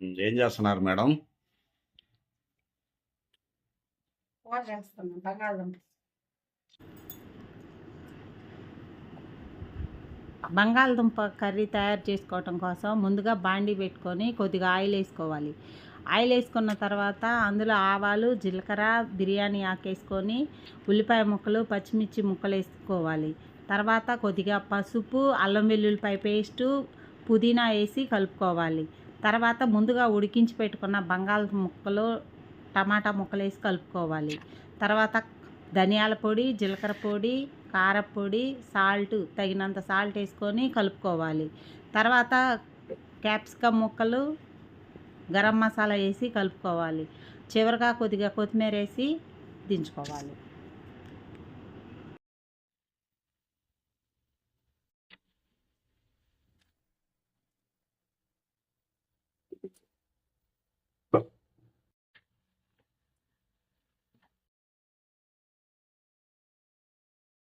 ఏం చేస్తున్నారు మేడం? బంగాళదుంప కర్రీ తయారు చేసుకోవటం కోసం ముందుగా బాండి పెట్టుకొని కొద్దిగా ఆయిల్ వేసుకోవాలి. ఆయిల్ వేసుకున్న తర్వాత అందులో ఆవాలు జీలకర్ర బిర్యానీ ఆకు వేసుకొని ఉల్లిపాయ ముక్కలు పచ్చిమిర్చి ముక్కలు వేసుకోవాలి. తర్వాత కొద్దిగా పసుపు అల్లం వెల్లుల్లిపాయ పేస్టు పుదీనా వేసి కలుపుకోవాలి. తర్వాత ముందుగా ఉడికించి పెట్టుకున్న బంగాళ ముక్కలు టమాటా ముక్కలు వేసి కలుపుకోవాలి. తర్వాత ధనియాల పొడి జీలకర్ర పొడి కారపొడి సాల్ట్ తగినంత సాల్ట్ వేసుకొని కలుపుకోవాలి. తర్వాత క్యాప్సికమ్ ముక్కలు గరం మసాలా వేసి కలుపుకోవాలి. చివరిగా కొద్దిగా కొత్తిమీర వేసి దించుకోవాలి.